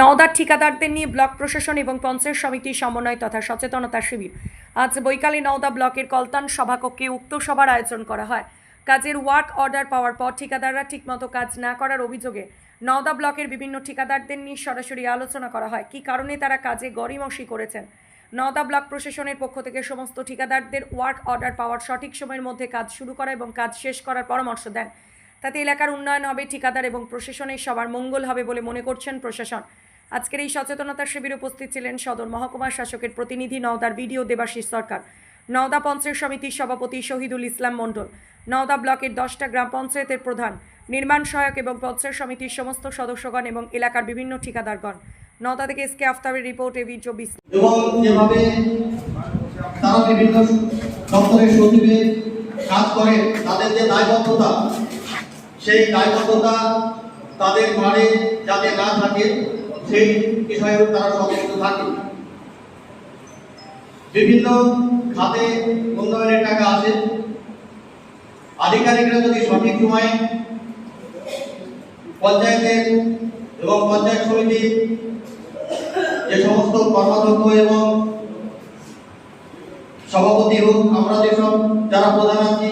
নওদার ঠিকাদারদের নিয়ে ব্লক প্রশাসন এবং পঞ্চায়েত সমিতির সমন্বয় তথা সচেতনতা শিবির। আজ বৈকালে নওদা ব্লকের কলতান সভাকক্ষে উক্ত সভার আয়োজন করা হয়। কাজের ওয়ার্ক অর্ডার পাওয়ার পর ঠিকাদাররা ঠিকমতো কাজ না করার অভিযোগে নওদা ব্লকের বিভিন্ন ঠিকাদারদের নিয়ে সরাসরি আলোচনা করা হয়। কি কারণে তারা কাজে গড়িমসি করেছেন? নওদা ব্লক প্রশাসনের পক্ষ থেকে সমস্ত ঠিকাদারদের ওয়ার্ক অর্ডার পাওয়ার সঠিক সময়ের মধ্যে কাজ শুরু করা এবং কাজ শেষ করার পরামর্শ দেন। তাতে এলাকার উন্নয়ন হবে, ঠিকাদার এবং প্রশাসনের সবার মঙ্গল হবে বলে মনে করছেন প্রশাসন। আজকের এই সচেতনতা শিবির উপস্থিত ছিলেন সদর মহকুমা শাসকের প্রতিনিধি নওদার ভিডিও দেবাশিস সরকার, নওদা পঞ্চায়েত সমিতির সভাপতি শহীদুল ইসলাম মণ্ডল, নওদা ব্লকের দশটা গ্রাম পঞ্চায়েতের প্রধান, নির্মাণ সহায়ক এবং পঞ্চায়েত সমিতির সমস্ত সদস্যগণ এবং এলাকার বিভিন্ন ঠিকাদারগণ। নওদা থেকে এসকে আফতাবের রিপোর্ট এবি চব্বিশ তারা বিভিন্ন দপ্তরের সচিবে কাজ করে, তাদের যে দায়বদ্ধতা, সেই দায়বদ্ধতা তাদের ঘরে যাতে না থাকে সেই বিষয়েও তারা সচেতন থাকে। বিভিন্ন খাতে উন্নয়নের টাকা আছে আধিকারিকরা যদি সঠিক সময়ে পঞ্চায়েতের এবং পঞ্চায়েত সমিতির যে সমস্ত কর্মাধ্যক্ষ এবং সভাপতি হোক আমরা যেসব যারা প্রধান আছি,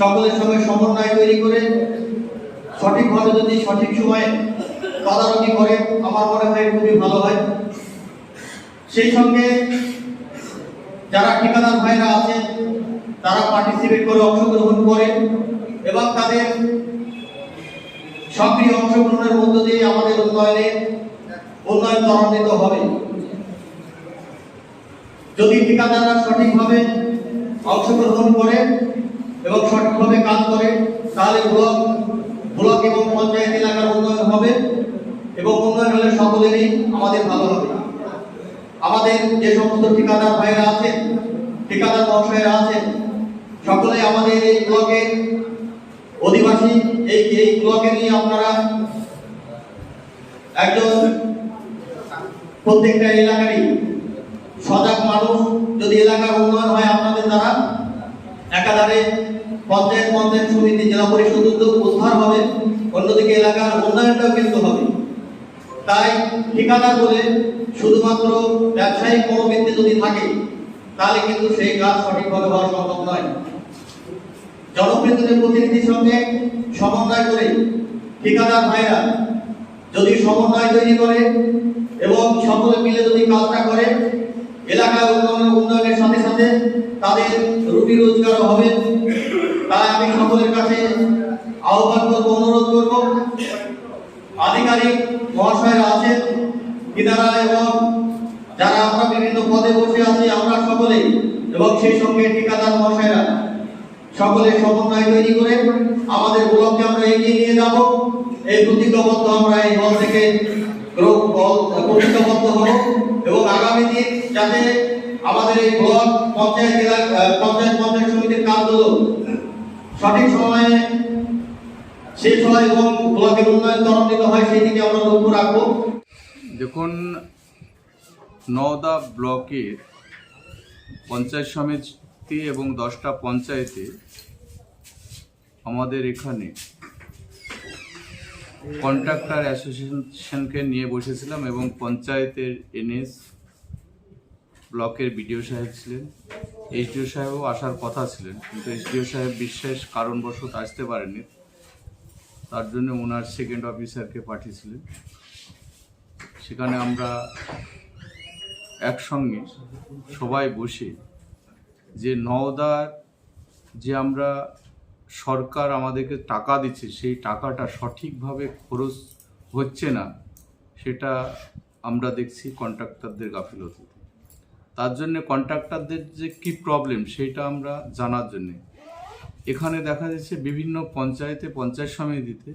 সকলের সঙ্গে সমন্বয় তৈরি করে সঠিকভাবে যদি সঠিক সময়ে তদারকি করে আমার মনে হয় খুবই ভালো হয়। সেই সঙ্গে যারা ঠিকাদার ভাইরা আছে, তারা পার্টিসিপেট করে অংশগ্রহণ করে এবং তাদের সক্রিয় অংশগ্রহণের মধ্য দিয়ে আমাদের উন্নয়নে উন্নয়ন ত্বরান্বিত হবে। যদি ঠিকাদাররা সঠিকভাবে অংশগ্রহণ করে এবং সঠিকভাবে কাজ করে, তাহলে ব্লক ব্লক এবং পঞ্চায়েত এলাকার উন্নয়ন হবে এবং উন্নয়ন হলে সকলেরই আমাদের ভালো হবে। আমাদের যে সমস্ত ঠিকাদার ভাইয়েরা আছেন ঠিকাদার মহাশয়রা আছেন সকলে আমাদের এই ব্লকের অধিবাসী। এই এই ব্লকে নিয়ে আপনারা একজন প্রত্যেকটা এলাকারই সজাগ মানুষ। যদি এলাকার উন্নয়ন হয় আপনাদের দ্বারা, একাধারে পঞ্চায়েত পঞ্চায়েত সমিতি জেলা পরিষদ উদ্যোগ উদ্ধার হবে, অন্যদিকে এলাকার উন্নয়নটাও কিন্তু হবে। তাই ঠিকাদার বলে শুধুমাত্র ব্যবসায়িক মনোবৃত্তি যদি থাকে, তাহলে কিন্তু সেই কাজ সঠিকভাবে হওয়া সম্ভব নয়। জনপ্রতিনিধি প্রতিনিধির সঙ্গে সমন্বয় করে ঠিকাদার ভাইরা যদি সমন্বয় তৈরি করে এবং সকলে মিলে যদি কাজটা করে, এলাকার উন্নয়নের সাথে সাথে তাদের রুটি রোজগারও হবে। তাই আমি সকলের কাছে আহ্বান করব, অনুরোধ করব। আধিকারিক মহাশয়রা আছেন তিনারা এবং যারা আমরা বিভিন্ন পদে বসে আছি, আমরা সকলে এবং সেই সঙ্গে ঠিকাদার মহাশয়রা সকলে সমন্বয় তৈরি করে আমাদের ব্লককে আমরা এগিয়ে নিয়ে যাব। এই প্রতিজ্ঞাবদ্ধ আমরা এই হল থেকে প্রতিজ্ঞাবদ্ধ হব এবং আগামী দিন যাতে আমাদের এই ব্লক পঞ্চায়েত এলাকা পঞ্চায়েত পঞ্চায়েত সমিতির কাজগুলো সঠিক সময়ে শেষ হয় এবং ব্লকের উন্নয়ন ত্বরান্বিত হয়, সেই দিকে আমরা লক্ষ্য রাখব। দেখুন, নওদা ব্লকের পঞ্চায়েত সমিতি এবং দশটা পঞ্চায়েতে আমাদের এখানে কন্ট্রাক্টর অ্যাসোসিয়েশনকে নিয়ে বসেছিলাম এবং পঞ্চায়েতের এনএস ব্লকের বিডিও সাহেব ছিলেন, এইচডিও সাহেবও আসার কথা ছিলেন, কিন্তু এইচডিও সাহেব বিশেষ কারণবশত আসতে পারেননি। তার জন্য ওনার সেকেন্ড অফিসারকে পাঠিয়েছিলেন। সেখানে আমরা একসঙ্গে সবাই বসে যে নওদার যে আমরা সরকার আমাদেরকে টাকা দিচ্ছে, সেই টাকাটা সঠিকভাবে খরচ হচ্ছে না, সেটা আমরা দেখছি কন্ট্রাক্টরদের গাফিলতিতে। তার জন্য কন্ট্রাক্টরদের যে কি প্রবলেম সেটা আমরা জানার জন্যে। এখানে দেখা যাচ্ছে বিভিন্ন পঞ্চায়েতে পঞ্চায়েত সমিতিতে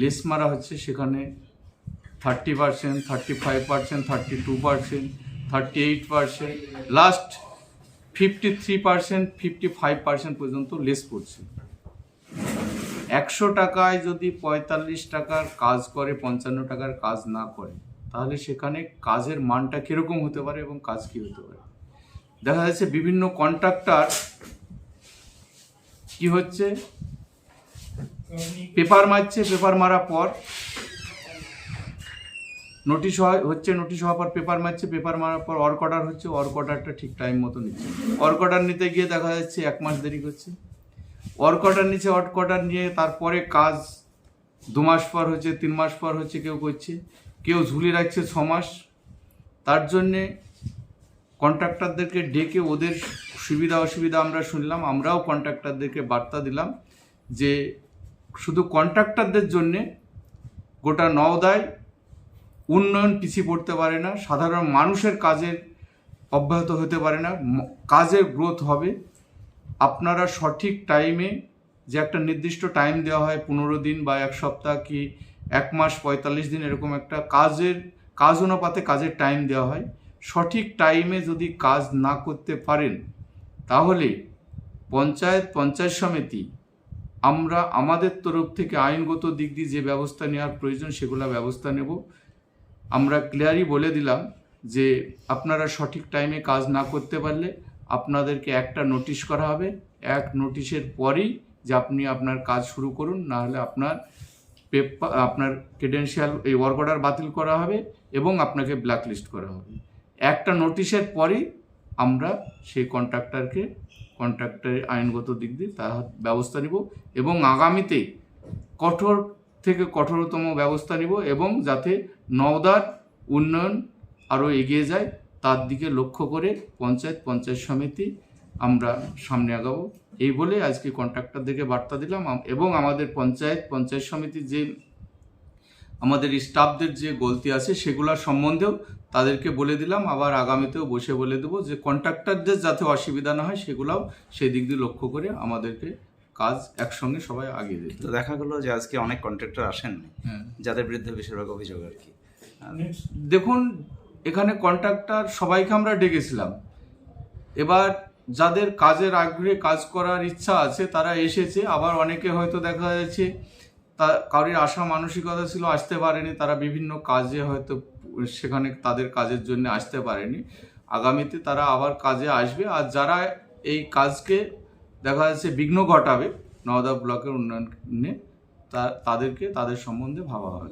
লেস মারা হচ্ছে। সেখানে thirty percent thirty five percent thirty two percent thirty eight percent last fifty three percent fifty five percent পর্যন্ত লেস পড়ছে একশো টাকায় যদি পঁয়তাল্লিশ টাকার কাজ করে, পঞ্চান্ন টাকার কাজ না করে তাহলে সেখানে কাজের মানটা কীরকম হতে পারে এবং কাজ কী হতে পারে? দেখা যাচ্ছে বিভিন্ন কন্ট্রাক্টর কি হচ্ছে? পেপার মারছে, পেপার মারার পর। নোটিশ হয়, হচ্ছে নোটিশ হওয়ার পর পেপার মারছে, পেপার মারার পর অর্ক অর্ডার হচ্ছে অর্ক অর্ডারটা ঠিক টাইম মতো নিচ্ছে। অর্ক অর্ডার নিতে গিয়ে দেখা যাচ্ছে এক মাস দেরি করছে। অর্ক অর্ডার নিচ্ছে অর্ক অর্ডার নিয়ে তারপরে কাজ দু মাস পর হচ্ছে, তিন মাস পর হচ্ছে কেউ করছে। কেউ ঝুলি রাখছে ছ মাস, তার জন্যে কন্ট্রাক্টরদেরকে ডেকে ওদের সুবিধা অসুবিধা আমরা শুনলাম, আমরাও কন্ট্রাক্টরদেরকে বার্তা দিলাম যে শুধু কন্ট্রাক্টরদের জন্যে গোটা নওদায় উন্নয়ন পিছিয়ে পড়তে পারে না, সাধারণ মানুষের কাজের অব্যাহত হতে পারে না কাজের গ্রোথ হবে। আপনারা সঠিক টাইমে যে একটা নির্দিষ্ট টাইম দেওয়া হয়, পনেরো দিন বা এক সপ্তাহ কি এক মাস পঁয়তাল্লিশ দিন এরকম একটা কাজের, কাজ অনুপাতে কাজের টাইম দেওয়া হয়। সঠিক টাইমে যদি কাজ না করতে পারেন, তাহলে পঞ্চায়েত পঞ্চায়েত সমিতি, আমরা আমাদের তরফ থেকে আইনগত দিক দিয়ে যে ব্যবস্থা নেওয়ার প্রয়োজন সেগুলো ব্যবস্থা নেব। আমরা ক্লিয়ারই বলে দিলাম যে আপনারা সঠিক টাইমে কাজ না করতে পারলে আপনাদেরকে একটা নোটিশ করা হবে। এক নোটিশের পরেই যে আপনি আপনার কাজ শুরু করুন না হলে আপনার পেপার আপনার ক্রেডেন্সিয়াল এই ওয়ার্ক অর্ডার বাতিল করা হবে এবং আপনাকে ব্ল্যাকলিস্ট করা হবে। একটা নোটিশের পরেই আমরা সেই কন্ট্রাক্টরকে কন্ট্রাক্টরের আইনগত দিক দিয়ে তার ব্যবস্থা নিব এবং আগামীতে কঠোর থেকে কঠোরতম ব্যবস্থা নিব এবং যাতে নওদার উন্নয়ন আরও এগিয়ে যায়, তার দিকে লক্ষ্য করে পঞ্চায়েত পঞ্চায়েত সমিতি আমরা সামনে আগাবো। এই বলে আজকে কন্ট্রাক্টরদেরকে বার্তা দিলাম। এবং আমাদের পঞ্চায়েত পঞ্চায়েত সমিতির যে আমাদের স্টাফদের যে গলতি আছে সেগুলোর সম্বন্ধেও তাদেরকে বলে দিলাম। আবার আগামীতেও বসে বলে দেবো যে কন্ট্রাক্টরদের যাতে অসুবিধা না হয় সেগুলোও সেই দিক দিয়ে লক্ষ্য করে আমাদেরকে কাজ একসঙ্গে সবাই আগিয়ে দিতে তো দেখা গেলো যে আজকে অনেক কন্ট্রাক্টর আসেননি। হ্যাঁ। যাদের বিরুদ্ধে বেশিরভাগ অভিযোগ আর কি। দেখুন এখানে কন্ট্রাক্টর সবাইকে আমরা ডেকেছিলাম। এবার যাদের কাজের আগ্রহে কাজ করার ইচ্ছা আছে, তারা এসেছে। আবার অনেকে হয়তো দেখা যাচ্ছে, তা কারোর আশা, মানসিকতা ছিল, আসতে পারেনি। তারা বিভিন্ন কাজে হয়তো সেখানে তাদের কাজের জন্য আসতে পারেনি। আগামীতে তারা আবার কাজে আসবে। আর যারা এই কাজকে দেখা যাচ্ছে বিঘ্ন ঘটাবে, নওদা ব্লকের উন্নয়নে তাদেরকে তাদের সম্বন্ধে ভাবা হবে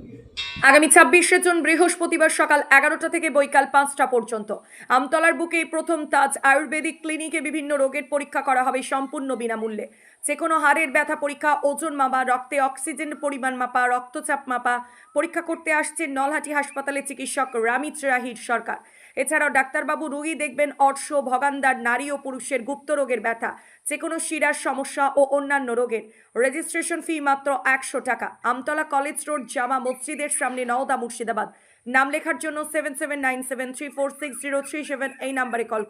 আগামী ছাব্বিশে জুন বৃহস্পতিবার সকাল এগারোটা থেকে বৈকাল পাঁচটা পর্যন্ত। আমতলার বুকে প্রথম তাজ আয়ুর্বেদিক ক্লিনিকে বিভিন্ন রোগের পরীক্ষা করা হবে সম্পূর্ণ বিনামূল্যে। যে কোনো হাড়ের ব্যথা পরীক্ষা, ওজন মাপা, রক্তে অক্সিজেন পরিমাণ মাপা, রক্তচাপ মাপা, পরীক্ষা করতে আসছেন নলহাটি হাসপাতালে চিকিৎসক রামিত রাহির সরকার। এছাড়াও ডাক্তারবাবু রুগী দেখবেন অর্শ ভগান্দার নারী ও পুরুষের গুপ্ত রোগের ব্যথা যে কোনো শিরার সমস্যা ও অন্যান্য রোগের। রেজিস্ট্রেশন ফি মাত্র একশো টাকা। আমতলা কলেজ রোড, জামা মসজিদের সামনে নওদা মুর্শিদাবাদ। নাম লেখার জন্য seven seven nine seven three four six zero three seven এই নাম্বারে কল